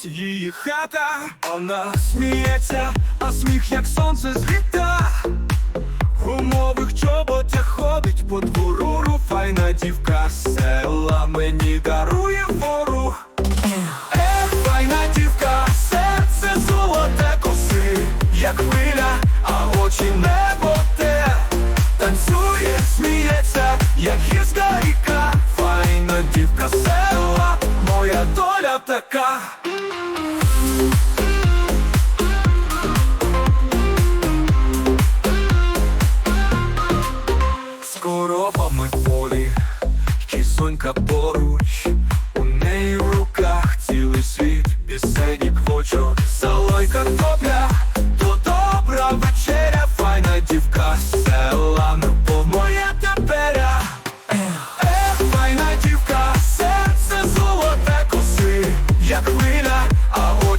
горить її хата, вона сміється, а сміх як сонце зліта. В гумових чоботях ходить по двору файна дівка села мені дарує фору. Ех, файна дівка, серце золоте коси, як хвиля, а очі небо З коровами в полі, кисонька поруч,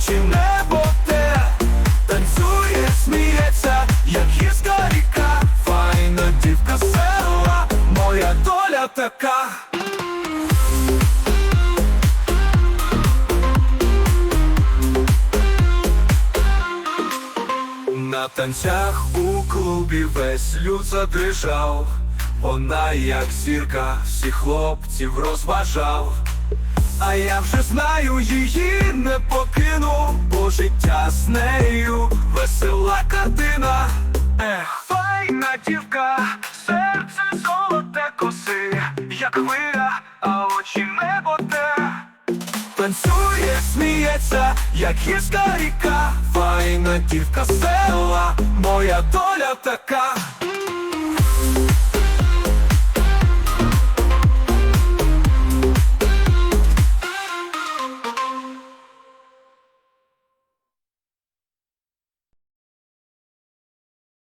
Очі небо те. Танцює, сміється, як гірська ріка, файна дівка села, моя доля така. На танцях у клубі весь люд задрижав, вона як зірка всіх хлопців розважав. А я вже знаю, її не покину, бо життя з нею весела картина. Ех, файна дівка, серце золоте коси, як хвиля, а очі небо те. Танцює, сміється, як гірська ріка, файна дівка села, моя доля така.